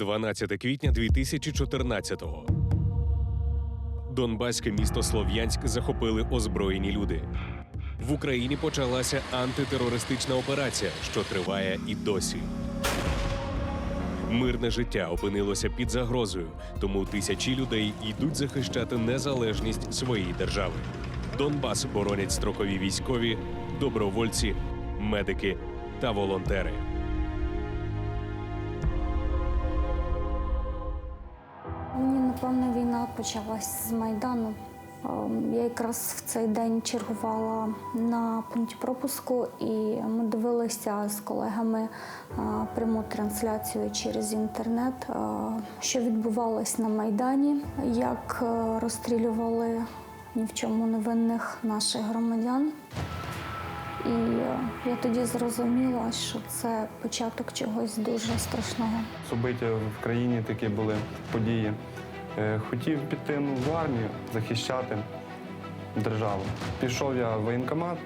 12 квітня 2014-го. Донбаське місто Слов'янськ захопили озброєні люди. В Україні почалася антитерористична операція, що триває і досі. Мирне життя опинилося під загрозою, тому тисячі людей йдуть захищати незалежність своєї держави. Донбас боронять строкові військові, добровольці, медики та волонтери. Напевно, війна почалась з Майдану. Ем, Я якраз в цей день чергувала на пункті пропуску, і ми дивилися з колегами е, пряму трансляцію через інтернет, е, що відбувалось на Майдані, як е, розстрілювали ні в чому невинних наших громадян. І я тоді зрозуміла, що це початок чогось дуже страшного. Собиття в країні такі були події. Е, Хотів піти ну, в армію, захищати державу. Пішов я в воєнкомат,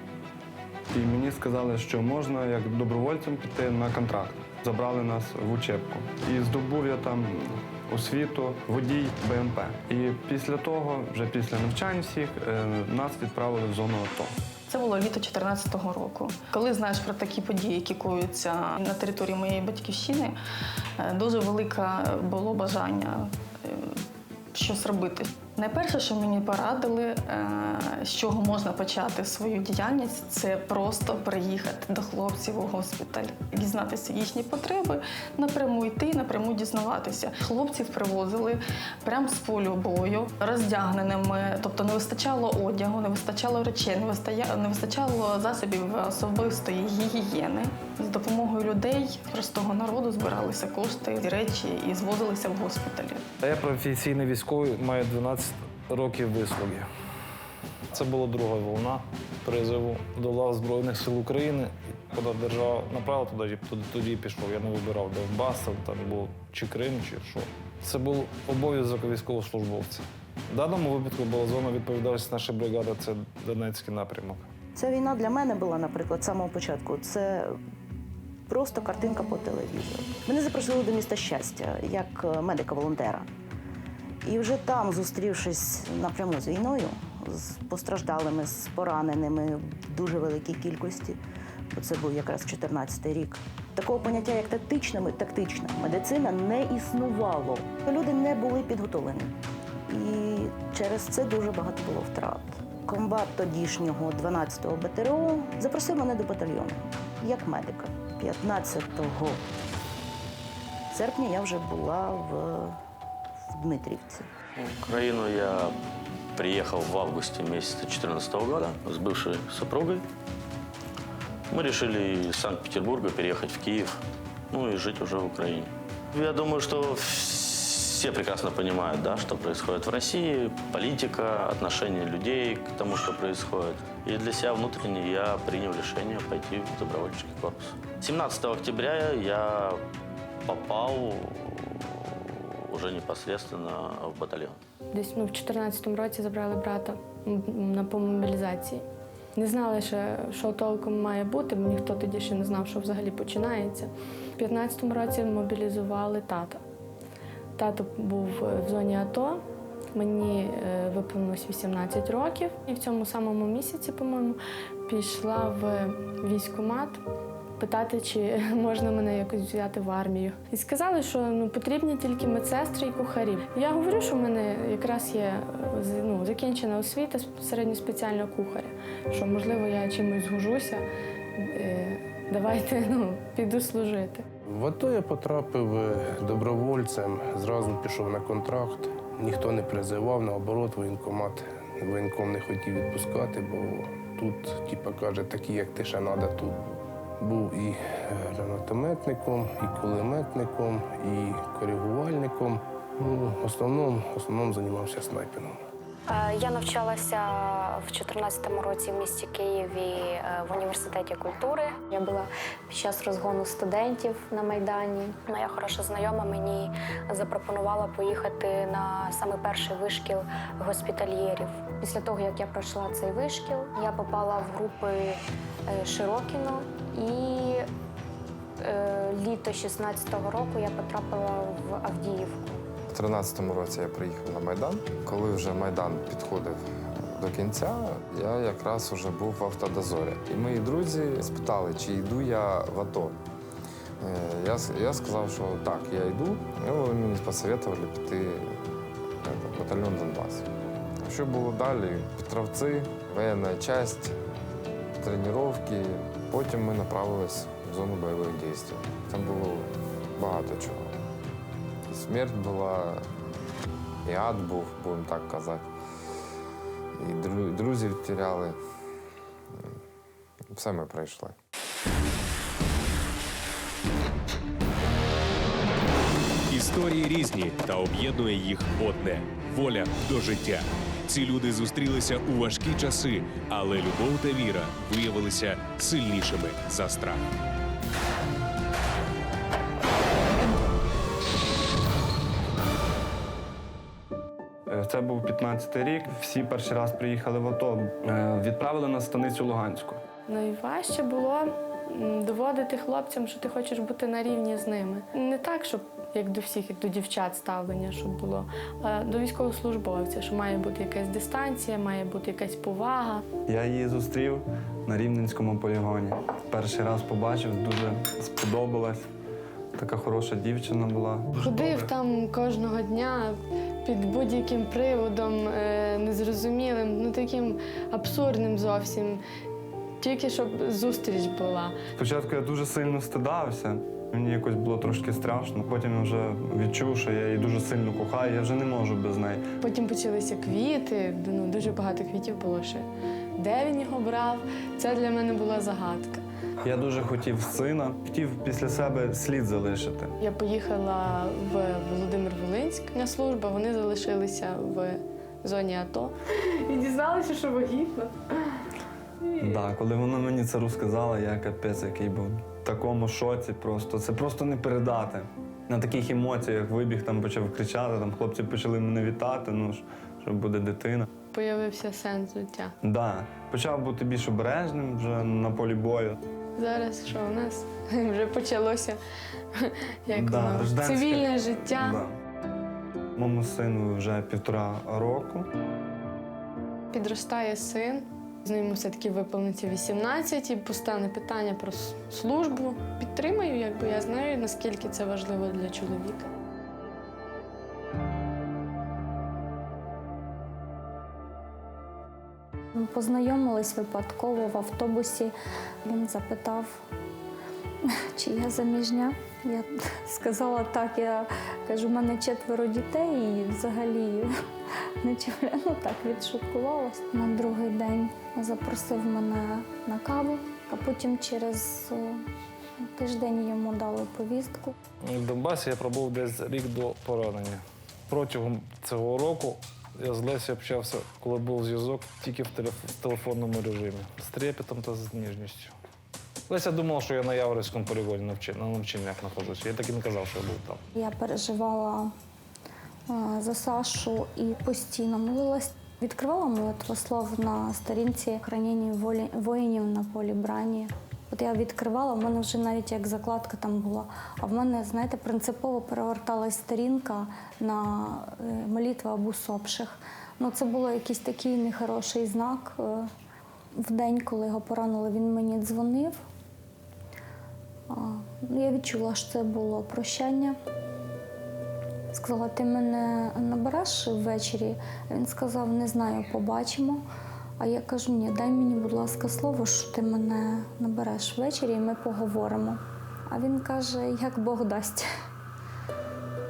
і мені сказали, що можна як добровольцем піти на контракт. Забрали нас в учебку. І здобув я там освіту водій БМП. І після того, вже після навчань всіх, е, нас відправили в зону АТО. Це було літо 2014 року. Коли знаєш про такі події, які коються на території моєї батьківщини, е, дуже велике було бажання щось робити. Найперше, що мені порадили, е, з чого можна почати свою діяльність, це просто приїхати до хлопців у госпіталь, дізнатися їхні потреби, напряму йти, напряму дізнаватися. Хлопців привозили прямо з полю бою, роздягненими, тобто не вистачало одягу, не вистачало речей, не вистачало, засобів особистої гігієни. З допомогою людей, простого народу, збиралися кошти, речі і звозилися в госпіталі. Я професійний військовий, маю 12 років вислуги. Це була друга волна призову до лав Збройних сил України. Куди держава направила, туди, туди, тоді пішов. Я не вибирав Донбас, там був чи Крим, чи що. Це був обов'язок військовослужбовця. В даному випадку була зона відповідальності нашої бригади, це Донецький напрямок. Ця війна для мене була, наприклад, з самого початку. Це просто картинка по телевізору. Мене запросили до міста щастя як е, медика-волонтера. І вже там, зустрівшись напряму з війною, з постраждалими, з пораненими в дуже великій кількості, бо це був якраз 14-й рік. Такого поняття, як тактична, тактична медицина, не існувало. Люди не були підготовлені. І через це дуже багато було втрат. Комбат тодішнього 12-го БТРО запросив мене до батальйону як медика. 15 серпня я вже була в, в Дмитрівці. В Украину я приехал в августе месяца 2014 года с бывшей супругой. Мы решили из Санкт-Петербурга переехать в Киев, ну и жить уже в Украине. Я думаю, что все прекрасно понимают, да, что происходит в России, политика, отношение людей к тому, что происходит. И для себя внутренне я принял решение пойти в добровольческий корпус. 17 октября я попал уже непосредственно в батальон. Десь ну, в 2014 році забрали брата на по мобілізації. Не знали ще, що толком має бути, бо ніхто тоді ще не знав, що взагалі починається. У 2015 році мобілізували тата. Тато був е, в зоні АТО. Мені е, виповнилось 18 років, і в цьому самому місяці, по-моєму, пішла в військкомат питати, чи можна мене якось взяти в армію. І сказали, що ну, потрібні тільки медсестри і кухарі. Я говорю, що в мене якраз є ну, закінчена освіта середньоспеціального кухаря, що можливо я чимось згужуся. Е, Давайте ну, піду служити. В АТО я потрапив е, добровольцем, зразу пішов на контракт. Ніхто не призивав, наоборот, воєнкомат воєнком не хотів відпускати, бо тут, типа, каже, такі, як ти ще треба тут. Був і е, гранатометником, і кулеметником, і коригувальником. Ну, в основному, в основному займався снайпінгом. Е, Я навчалася в 2014 році в місті Києві е, в університеті культури. Я була під час розгону студентів на Майдані. Моя хороша знайома мені запропонувала поїхати на саме перший вишкіл госпітальєрів. Після того, як я пройшла цей вишкіл, я попала в групи Широкіно і е, літо 16-го року я потрапила в Авдіївку. У 13-му році я приїхав на Майдан. Коли вже Майдан підходив до кінця, я якраз вже був в автодозорі. І мої друзі спитали, чи йду я в АТО. Е, Я, я сказав, що так, я йду. І вони мені посоветували піти в батальйон Донбас. Що було далі? Петровці, воєнна часть, тренування. Потім ми направились в зону бойових дій. Там було багато чого. Смерть була, і ад був, будемо так казати. І дру- друзів тіряли. Все ми пройшли. Історії різні, та об'єднує їх одне воля до життя. Ці люди зустрілися у важкі часи, але любов та віра виявилися сильнішими за страх. Е, Це був 15-й рік. Всі перший раз приїхали в АТО. Е, Відправили на станицю Луганську. Найважче було доводити хлопцям, що ти хочеш бути на рівні з ними. Не так, щоб як до всіх, як до дівчат ставлення, щоб було, а до військовослужбовця, що має бути якась дистанція, має бути якась повага. Я її зустрів на Рівненському полігоні. Перший раз побачив, дуже сподобалась. Така хороша дівчина була. Ходив там кожного дня під будь-яким приводом, е, незрозумілим, ну таким абсурдним зовсім. Тільки щоб зустріч була. Спочатку я дуже сильно стидався. Мені якось було трошки страшно. Потім я вже відчув, що я її дуже сильно кохаю, я вже не можу без неї. Потім почалися квіти, ну дуже багато квітів було ще. Де він його брав? Це для мене була загадка. Я дуже хотів сина, хотів після себе слід залишити. Я поїхала в Володимир Волинськ на службу, вони залишилися в зоні АТО. І дізналися, що вагітна. Да, коли вона мені це розказала, я капець, який був в такому шоці просто. Це просто не передати. На таких емоціях вибіг, там почав кричати, там хлопці почали мене вітати, ну що буде дитина. Появився сенс життя. Да. Почав бути більш обережним вже на полі бою. Зараз що у нас вже почалося як Да, воно, цивільне життя. Да. Моєму сину вже півтора року. Підростає син. З ним все-таки виповниться 18 і постане питання про службу. Підтримаю, якби я знаю, наскільки це важливо для чоловіка. Ми Познайомились випадково в автобусі. Він запитав, чи я заміжня. Я сказала так, я кажу, у мене четверо дітей і взагалі ну, так відшуткувалась. На другий день запросив мене на каву, а потім через тиждень йому дали повістку. В Донбасі я пробув десь рік до поранення. Протягом цього року я з Лесі общався, коли був зв'язок, тільки в в телефонному режимі. З трепетом та з ніжністю. Леся думала, що я на Яворівському полігоні навчи- на навчаннях знаходжуся. Я так і не казав, що я був там. Я переживала за Сашу і постійно молилась. Відкривала молитвослов на сторінці хранення волі воїнів на полі брані. От я відкривала, в мене вже навіть як закладка там була. А в мене, знаєте, принципово переверталась сторінка на е, молитва об усопших. Ну, це було якийсь такий нехороший знак. Е, В день, коли його поранили, він мені дзвонив. Ну, Я відчула, що це було прощання. Сказала, ти мене набереш ввечері? Він сказав, не знаю, побачимо. А я кажу, ні, дай мені, будь ласка, слово, що ти мене набереш ввечері і ми поговоримо. А він каже, як Бог дасть.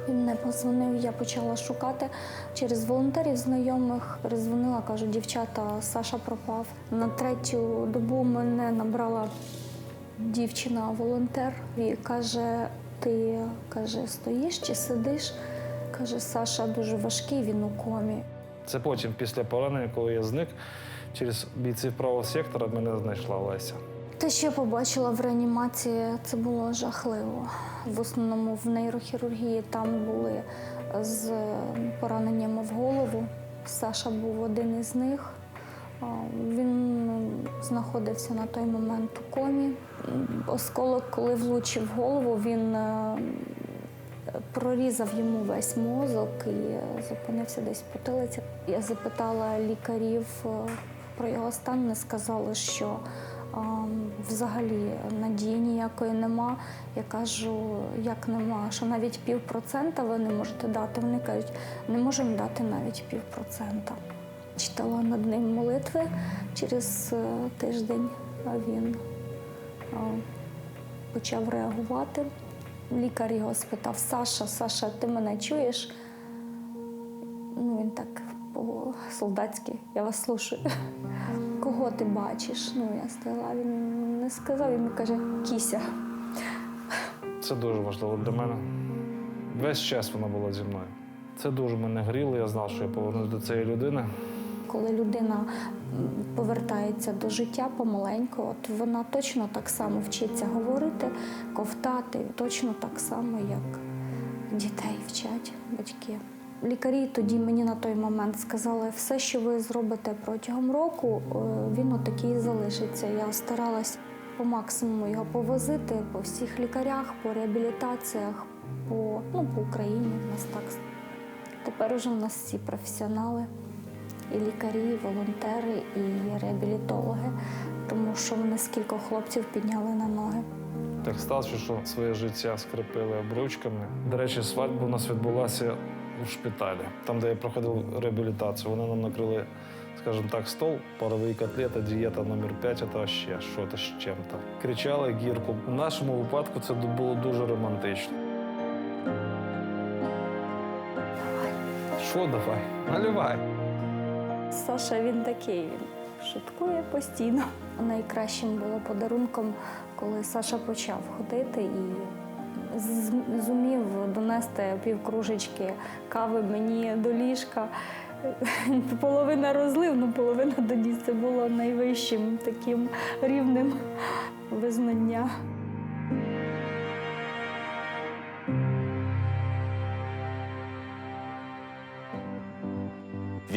Він не позвонив, я почала шукати через волонтерів знайомих. Перезвонила, кажу, дівчата, Саша пропав. На третю добу мене набрала дівчина-волонтер і каже: ти каже, стоїш чи сидиш? Каже, Саша дуже важкий, він у комі. Це потім, після поранення, коли я зник, через бійців правого сектора мене знайшла Леся. Те, що я побачила в реанімації, це було жахливо. В основному в нейрохірургії там були з пораненнями в голову. Саша був один із них. Він знаходився на той момент у комі. Осколок, коли влучив голову, він е, прорізав йому весь мозок і е, зупинився десь в потилиці. Я запитала лікарів е, про його стан. Вони сказали, що взагалі надії ніякої нема. Я кажу, як нема, що навіть півпроцента ви не можете дати. Вони кажуть, не можемо дати навіть півпроцента. Читала над ним молитви через е, тиждень, а він почав реагувати. Лікар його спитав: Саша, Саша, ти мене чуєш? Ну, він так по-солдатськи, я вас слушаю. Кого ти бачиш? Ну, я сказала, він не сказав, він каже, кіся. Це дуже важливо для мене. Весь час вона була зі мною. Це дуже мене гріло. Я знав, що я повернусь до цієї людини. Коли людина повертається до життя помаленьку, от вона точно так само вчиться говорити, ковтати, точно так само, як дітей вчать батьки. Лікарі тоді мені на той момент сказали, все, що ви зробите протягом року, е, він отакий і залишиться. Я старалась по максимуму його повозити по всіх лікарях, по реабілітаціях, по, ну, по Україні. У нас так. Тепер уже в нас всі професіонали і лікарі, і волонтери, і реабілітологи, тому що вони скільки хлопців підняли на ноги. Так сталося, що своє життя скріпили обручками. До речі, свадьба у нас відбулася у шпиталі, там, де я проходив реабілітацію. Вони нам накрили, скажімо так, стол, паровий котлета, дієта номер 5 це ще щось з чим-то. Кричали гірку. У нашому випадку це було дуже романтично. Що давай? Наливай. Саша він такий, він шуткує постійно. Найкращим було подарунком, коли Саша почав ходити і зумів донести півкружечки кави мені до ліжка. Половина розлив, ну половина доніс. Це було найвищим таким рівнем визнання.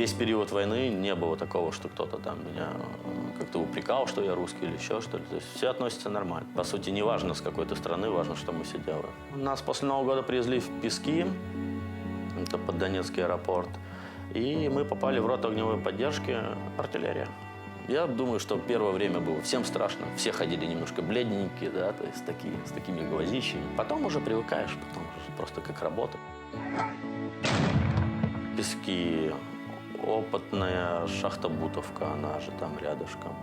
Весь период войны не было такого, что кто-то там меня э, как-то упрекал, что я русский или еще что-то. То есть все относятся нормально. По сути, не важно, с какой то страны, важно, что мы все делаем. Нас после Нового года привезли в Пески, это под Донецкий аэропорт, и мы попали в роту огневой поддержки артиллерия. Я думаю, что первое время было всем страшно. Все ходили немножко бледненькие, да, то есть такие, с такими глазищами. Потом уже привыкаешь, потом уже просто как работа. Пески, опытная шахта Бутовка, она же там рядышком.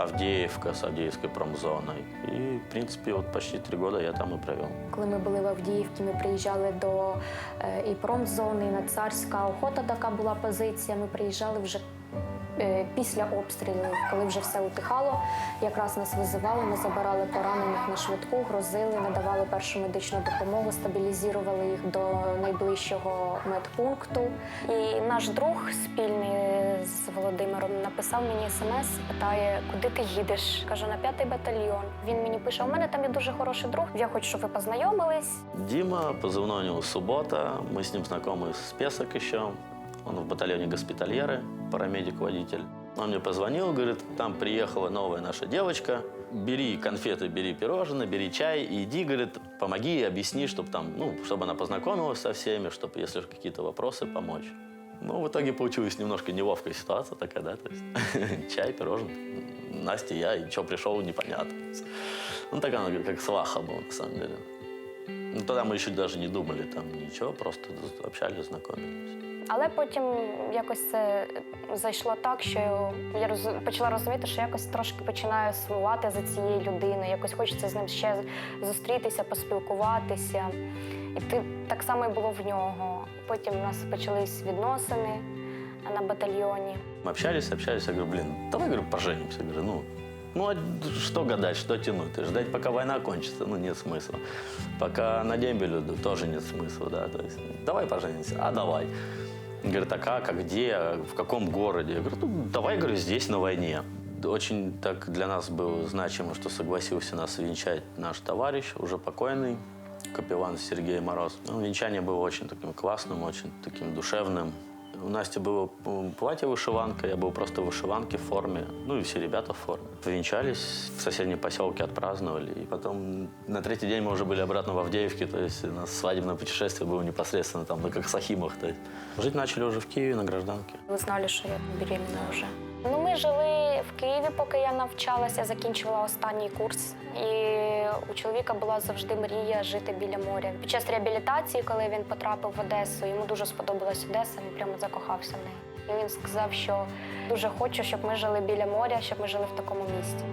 Авдіївка з Авдіївською промзоною. І, в принципі, от почти три роки я там і провів. Коли ми були в Авдіївці, ми приїжджали до е, і промзони, і на царська охота така була позиція. Ми приїжджали вже після обстрілів, коли вже все утихало. Якраз нас визивали, ми забирали поранених на швидку, грозили, надавали першу медичну допомогу, стабілізували їх до найближчого медпункту. І наш друг спільний з Володимиром написав мені смс, питає, куди ти їдеш? Кажу, на п'ятий батальйон. Він мені пише: у мене там є дуже хороший друг. Я хочу, щоб ви познайомились. Дима, позывной у него «Суббота». Мы с ним знакомы с Песок еще. Он в батальоне госпитальеры, парамедик-водитель. Он мне позвонил, говорит, там приехала новая наша девочка. Бери конфеты, бери пирожные, бери чай и иди, говорит, помоги и объясни, чтобы там, ну, чтобы она познакомилась со всеми, чтобы, если какие-то вопросы, помочь. Ну, в итоге получилась немножко неловкая ситуация такая, да, то есть чай, пирожные. Настя, я, и что пришел, непонятно. Ну, так она как сваха была, на самом деле. Ну, тогда мы еще даже не думали там ничего, просто общались, знакомились. Але потім якось це зайшло так, що я роз- почала розуміти, що якось трошки починаю сумувати за цією людиною. Якось хочеться з ним ще зустрітися, поспілкуватися. І ти так само і було в нього. Потім у нас почались відносини на батальйоні. Мы общались, общались, я говорю, блин, давай, говорю, поженимся. Я говорю, ну, ну, а что гадать, что тянуть? И ждать, пока война кончится, ну, нет смысла. Пока на дембелю да, тоже нет смысла, да, то есть, давай поженимся, а давай. Он Говорит, а как, а где, а в каком городе? Я говорю, ну, давай, говорю, здесь, на войне. Очень так для нас было значимо, что согласился нас венчать наш товарищ, уже покойный, капеллан Сергей Мороз. Ну, венчание было очень таким классным, очень таким душевным. У Насти было м, платье-вышиванка, я был просто в вышиванке, в форме. Ну и все ребята в форме. Повенчались, в соседнем поселке отпраздновали. И потом на третий день мы уже были обратно в Авдеевке. То есть у нас свадебное путешествие было непосредственно там, на как Сахимах. То есть. Жить начали уже в Киеве на гражданке. Ви знали, що я беременна вже. Ну, ми жили в Києві, поки я навчалася, закінчувала останній курс. І у чоловіка була завжди мрія жити біля моря. Під час реабілітації, коли він потрапив в Одесу, йому дуже сподобалась Одеса, він прямо закохався в неї. І він сказав, що дуже хочу, щоб ми жили біля моря, щоб ми жили в такому місті.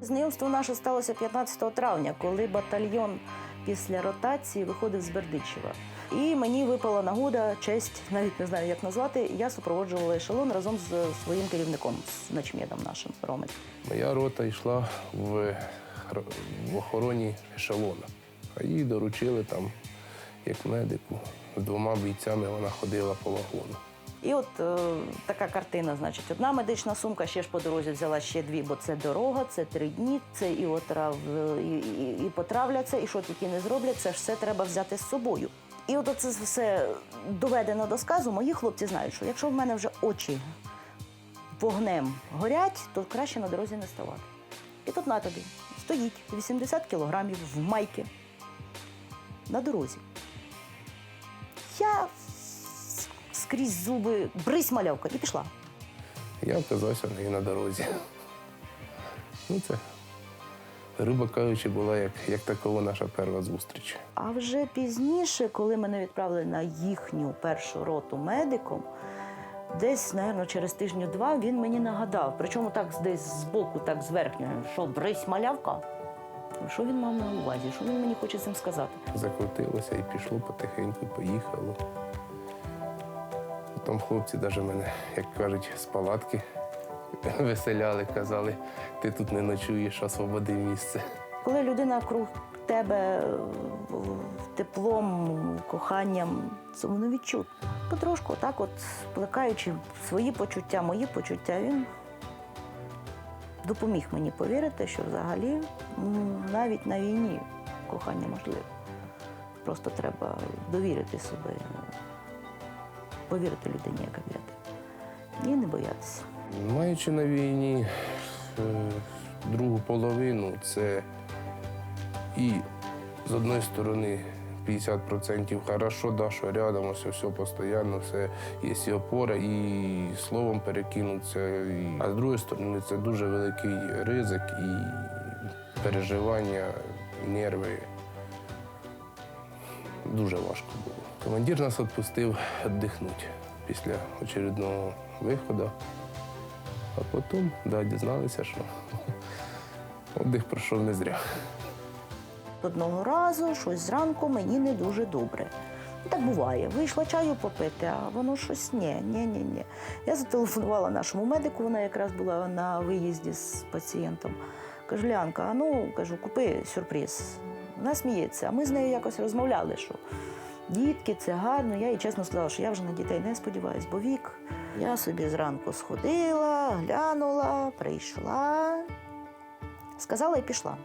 Знайомство наше сталося 15 травня, коли батальйон після ротації виходив з Бердичева. І мені випала нагода, честь, навіть не знаю, як назвати. Я супроводжувала ешелон разом з своїм керівником, з начмедом нашим Ромець. Моя рота йшла в, в охороні ешелона, а їй доручили там, як медику, з двома бійцями вона ходила по вагону. І от е, така картина, значить, одна медична сумка, ще ж по дорозі взяла ще дві, бо це дорога, це три дні, це і отрав, е, і, і, і потравляться, і що тільки не зроблять, це ж все треба взяти з собою. І от це все доведено до сказу. Мої хлопці знають, що якщо в мене вже очі вогнем горять, то краще на дорозі не ставати. І тут на тобі стоїть 80 кілограмів в майки на дорозі. Я скрізь зуби, брись малявка, і пішла. Я оказався в неї на дорозі. Ну, це, грубо кажучи, була як, як такова наша перша зустріч. А вже пізніше, коли мене відправили на їхню першу роту медиком, десь, мабуть, через тижню-два він мені нагадав. Причому так десь збоку, так з верхньої, що брись малявка. Що він мав на увазі? Що він мені хоче цим сказати? Закрутилося і пішло потихеньку, поїхало. Потім хлопці навіть мене, як кажуть, з палатки веселяли, казали, ти тут не ночуєш, освободи місце. Коли людина круг тебе е, теплом, коханням, це воно відчутно. Потрошку, так от плекаючи свої почуття, мої почуття, він допоміг мені повірити, що взагалі навіть на війні кохання можливе. Просто треба довірити себе, повірити людині, яка вірить. І не боятися. Маючи на війні е, другу половину, це і з одної сторони 50% хорошо, да, що рядом, ось все постійно, все є і опора, і словом перекинуться. І... А з другої сторони, це дуже великий ризик і переживання, нерви. Дуже важко було. Командир нас відпустив віддихнути після очередного виходу. А потім да, дізналися, що віддих пройшов не зря. Одного разу щось зранку мені не дуже добре. Так буває. Вийшла чаю попити, а воно щось ні, ні, ні, ні. Я зателефонувала нашому медику, вона якраз була на виїзді з пацієнтом. Кажу, Лянка, а ну кажу, купи сюрприз. Вона сміється. А ми з нею якось розмовляли, що дітки, це гарно. Я їй чесно сказала, що я вже на дітей не сподіваюсь, бо вік. Я собі зранку сходила, глянула, прийшла, сказала і пішла.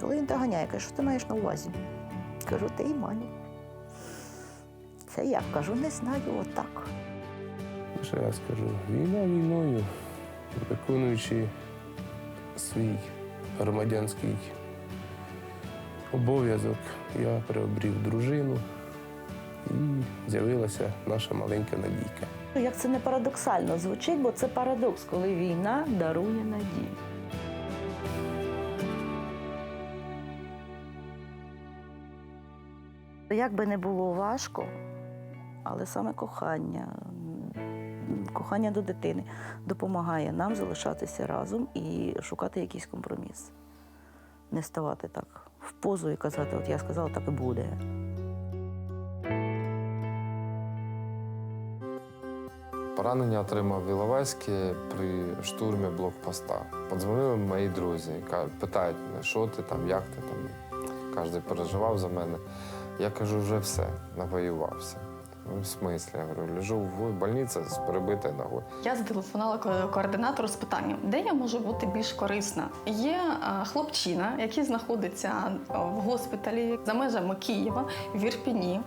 Коли він доганяє, каже, що ти маєш на увазі? Кажу, ти і маню. Це як? Кажу, не знаю, отак. Ще раз кажу, війна війною, виконуючи свій громадянський обов'язок, я приобрів дружину і з'явилася наша маленька надійка. Як це не парадоксально звучить, бо це парадокс, коли війна дарує надію. Як би не було важко, але саме кохання, кохання до дитини допомагає нам залишатися разом і шукати якийсь компроміс. Не ставати так в позу і казати, от я сказала, так і буде. Поранення отримав в при штурмі блокпоста. Подзвонили мої друзі, питають мене, що ти там, як ти там. Кожен переживав за мене. Я кажу, вже все, навоювався. В смислі, я говорю, лежу в больниці з перебитою ногою. Я зателефонувала ко- координатору з питанням, де я можу бути більш корисна. Є е, хлопчина, який знаходиться е, в госпіталі за межами Києва в Ірпіні,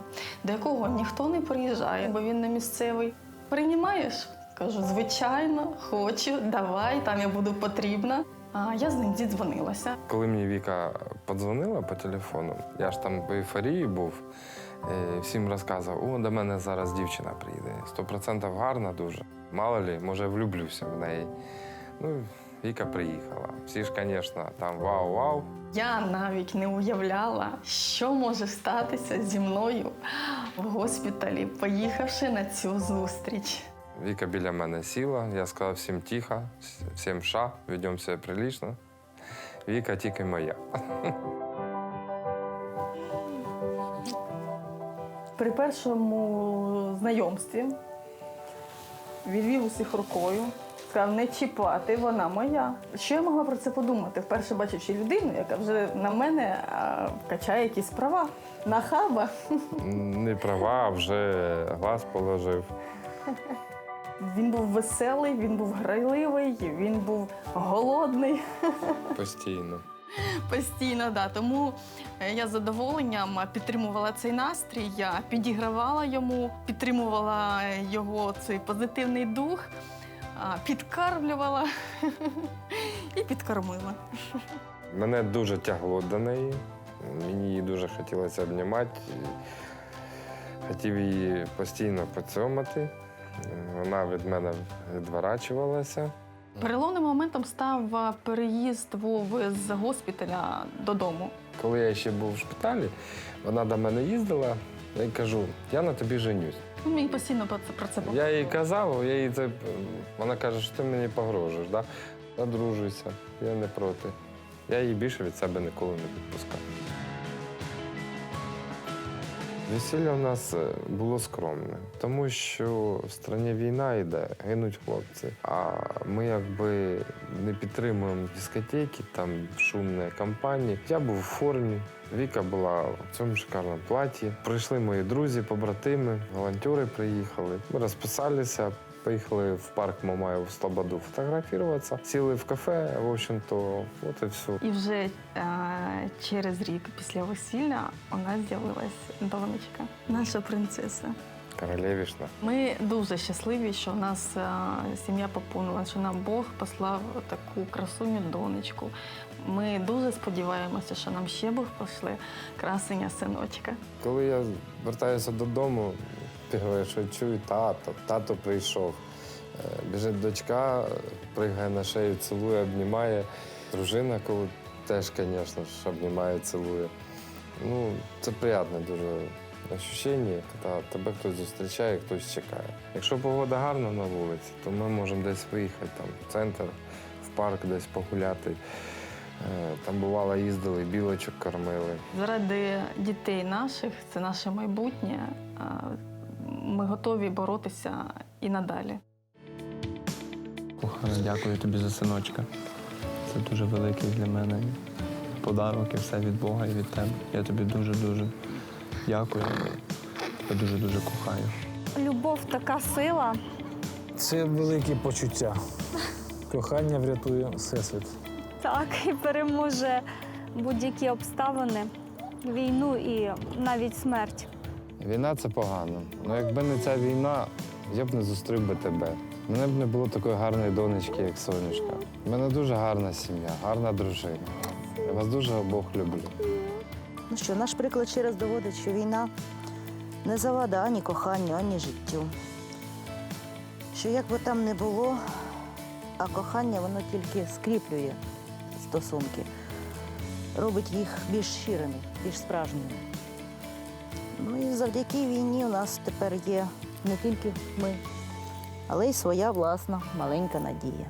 до якого ніхто не приїжджає, бо він не місцевий. Приймаєш? Кажу, звичайно, хочу, давай, там я буду потрібна. А я з ним зідзвонилася. Коли мені Віка подзвонила по телефону, я ж там в ейфорії був, е, всім розказував, о, до мене зараз дівчина приїде. Сто процентів гарна дуже. Мало лі, може, влюблюся в неї. Ну, Віка приїхала. Всі ж, звісно, там вау-вау. Я навіть не уявляла, що може статися зі мною в госпіталі, поїхавши на цю зустріч. Віка біля мене сіла, я сказав всім тихо, всім ша, ведемо себе прилично. Віка тільки моя. При першому знайомстві відвів усіх рукою, сказав не чіпати, вона моя. Що я могла про це подумати, вперше бачачи людину, яка вже на мене а, качає якісь права. Нахаба. Не права, а вже глаз положив. Він був веселий, він був грайливий, він був голодний. Постійно. Постійно, да. Тому е, я з задоволенням підтримувала цей настрій, я підігравала йому, підтримувала його цей позитивний дух, а, підкармлювала і підкормила. Мене дуже тягло до неї. Мені її дуже хотілося обнімати. Хотів її постійно поцьомати. Вона від мене відворачувалася. Переломним моментом став переїзд Вови з госпіталя додому. Коли я ще був в шпиталі, вона до мене їздила. Я їй кажу, я на тобі женюсь. Він мені постійно про це про це Я їй казав, я їй це. Вона каже, що ти мені погрожуєш, да? одружуйся, я не проти. Я її більше від себе ніколи не відпускав. Весілля в нас е, було скромне, тому що в країні війна йде, гинуть хлопці. А ми якби не підтримуємо дискотеки, там шумні кампанії. Я був в формі, Віка була в цьому шикарному платі. Прийшли мої друзі, побратими, волонтери приїхали. Ми розписалися. Поїхали в парк Мамаєв в Слободу фотографуватися. Сіли в кафе, в общем-то, от і все. І вже е, через рік після весілля у нас з'явилась донечка, наша принцеса. Королевішна. Ми дуже щасливі, що у нас е, сім'я поповнила, що нам Бог послав таку красуню донечку. Ми дуже сподіваємося, що нам ще Бог пошле красення синочка. Коли я вертаюся додому, перше, що чую тато, тато прийшов. Е, Біжить дочка, пригає на шею, цілує, обнімає. Дружина, коли теж, звісно обнімає, цілує. Ну, це приємне дуже ощущення, коли тебе хтось зустрічає, хтось чекає. Якщо погода гарна на вулиці, то ми можемо десь виїхати там, в центр, в парк десь погуляти. Е, Там бувало їздили, білочок кормили. Заради дітей наших, це наше майбутнє. Ми готові боротися і надалі. Кохана, дякую тобі за синочка. Це дуже великий для мене подарок і все від Бога і від тебе. Я тобі дуже-дуже дякую. Тебе дуже-дуже кохаю. Любов така сила. Це велике почуття. Кохання врятує всесвіт. Так, і переможе будь-які обставини, війну і навіть смерть. Війна це погано. Ну якби не ця війна, я б не зустрів би тебе. Мене б не було такої гарної донечки, як сонечка. У мене дуже гарна сім'я, гарна дружина. Я вас дуже обох люблю. Ну що, наш приклад ще раз доводить, що війна не завада ані коханню, ані життю. Що як би там не було, а кохання воно тільки скріплює стосунки, робить їх більш щирими, більш справжніми. Ну і завдяки війні у нас тепер є не тільки ми, але й своя власна маленька надія.